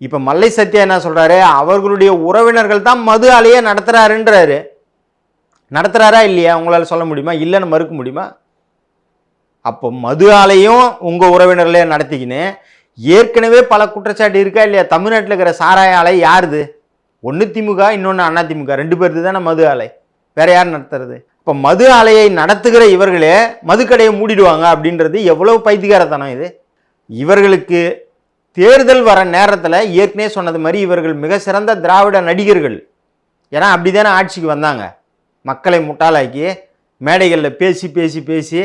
இப்போ மல்லை சத்யா என்ன சொல்கிறாரு அவர்களுடைய உறவினர்கள் தான் மது ஆலையை நடத்துகிறாருன்றாரு நடத்துகிறாரா இல்லையா? உங்களால் சொல்ல முடியுமா? இல்லைன்னு மறுக்க முடியுமா? அப்போ மது ஆலையும் உங்கள் உறவினர்களே நடத்திக்கின்னு ஏற்கனவே பல குற்றச்சாட்டு இருக்கா இல்லையா? தமிழ்நாட்டில் இருக்கிற சாராய ஆலை யாருது? ஒன்று திமுக இன்னொன்று அண்ணா திமுக. ரெண்டு பேருக்கு தானே மது ஆலை. வேற யார் நடத்துறது? இப்போ மது ஆலையை நடத்துகிற இவர்களே மதுக்கடையை மூடிடுவாங்க அப்படின்றது எவ்வளோ பைத்தியகாரத்தனம் இது? இவர்களுக்கு தேர்தல் வர நேரத்தில் ஏற்கனவே சொன்னது மாதிரி இவர்கள் மிக சிறந்த திராவிட நடிகர்கள். ஏன்னா அப்படி தானே ஆட்சிக்கு வந்தாங்க. மக்களை முட்டாளாக்கி மேடைகளில் பேசி பேசி பேசி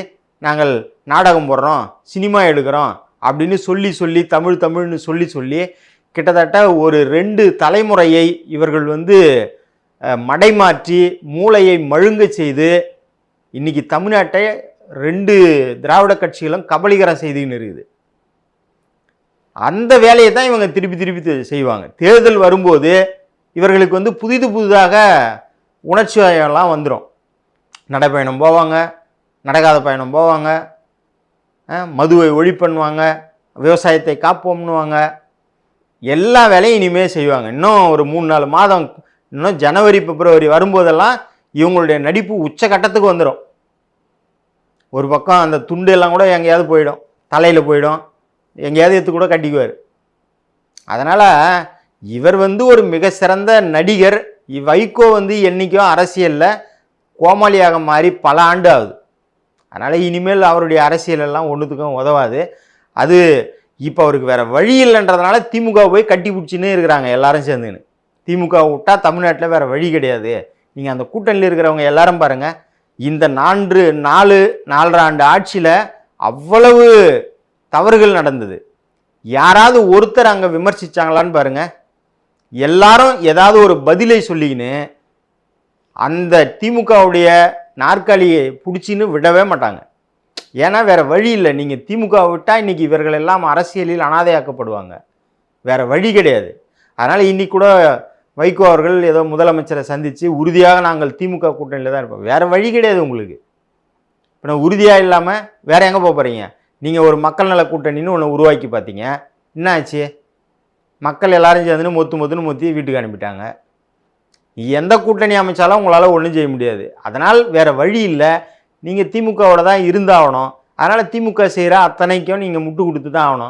நாங்கள் நாடகம் போடுறோம் சினிமா எடுக்கிறோம் அப்படின்னு சொல்லி சொல்லி தமிழ் தமிழ்னு சொல்லி சொல்லி கிட்டத்தட்ட ஒரு ரெண்டு தலைமுறையை இவர்கள் வந்து மடைமாற்றி மூளையை மழுங்க செய்து இன்னைக்கு தமிழ்நாட்டை ரெண்டு திராவிட கட்சிகளும் கபலீகரம் செய்துன்னு இருக்குது. அந்த வேலையை தான் இவங்க திருப்பி திருப்பி செய்வாங்க. தேர்தல் வரும்போது இவர்களுக்கு வந்து புதிது புதிதாக உணர்ச்சி எல்லாம் வந்துடும் நடைப்பயணம் போவாங்க நடக்காத பயணம் போவாங்க மதுவை ஒழி பண்ணுவாங்க விவசாயத்தை காப்போம்னுவாங்க எல்லா வேலையும் இனிமேல் செய்வாங்க. இன்னும் ஒரு மூணு நாலு மாதம் இன்னும் ஜனவரி பிப்ரவரி வரும்போதெல்லாம் இவங்களுடைய நடிப்பு உச்சக்கட்டத்துக்கு வந்துடும் ஒரு பக்கம் அந்த துண்டு எல்லாம் கூட எங்கேயாவது போயிடும். தலையில் போயிடும். எங்கேயாவது எடுத்து கூட கட்டிக்குவார். அதனால் இவர் வந்து ஒரு மிக சிறந்த நடிகர். இவ்வைகோ வந்து என்றைக்கும் அரசியலில் கோமாளியாக மாறி பல ஆண்டு ஆகுது. அதனால் இனிமேல் அவருடைய அரசியலெல்லாம் ஒன்றுத்துக்கும் உதவாது. அது இப்போ அவருக்கு வேறு வழி இல்லைன்றதுனால திமுக போய் கட்டி பிடிச்சின்னு இருக்கிறாங்க எல்லாரும் சேர்ந்துன்னு. திமுக விட்டா தமிழ்நாட்டில் வேற வழி கிடையாது. நீங்கள் அந்த கூட்டணியில் இருக்கிறவங்க எல்லாரும் பாருங்க. இந்த நான்கு நாலு நாலரை ஆண்டு ஆட்சியில் அவ்வளவு தவறுகள் நடந்தது. யாராவது ஒருத்தர் அங்கே விமர்சிச்சாங்களான்னு பாருங்கள் எல்லாரும் ஏதாவது ஒரு பதிலை சொல்லிக்கின்னு அந்த திமுகவுடைய நாற்காலியை பிடிச்சின்னு விடவே மாட்டாங்க. ஏன்னா வேறு வழி இல்லை. நீங்கள் திமுக விட்டால் இன்றைக்கி இவர்கள் எல்லாம் அரசியலில் அனாதையாக்கப்படுவாங்க. வேறு வழி கிடையாது. அதனால் இன்றைக்கி கூட வைகோ அவர்கள் ஏதோ முதலமைச்சரை சந்தித்து உறுதியாக நாங்கள் திமுக கூட்டணியில் தான் இருப்போம். வேறு வழி கிடையாது உங்களுக்கு. இப்போ நான் உறுதியாக இல்லாமல் வேற எங்கே போக போகிறீங்க நீங்கள் ஒரு மக்கள் நல கூட்டணின்னு ஒன்று உருவாக்கி பார்த்தீங்க. என்ன ஆச்சு மக்கள் எல்லாரும் சேர்ந்துன்னு மொத்து மொத்துன்னு மொத்தி வீட்டுக்கு அனுப்பிட்டாங்க. எந்த கூட்டணி அமைச்சாலும் உங்களால் ஒன்றும் செய்ய முடியாது. அதனால் வேறு வழி இல்லை. நீங்கள் திமுகவோட தான் இருந்தாகணும். அதனால் திமுக செய்கிற அத்தனைக்கும் நீங்கள் முட்டு கொடுத்து தான் ஆகணும்.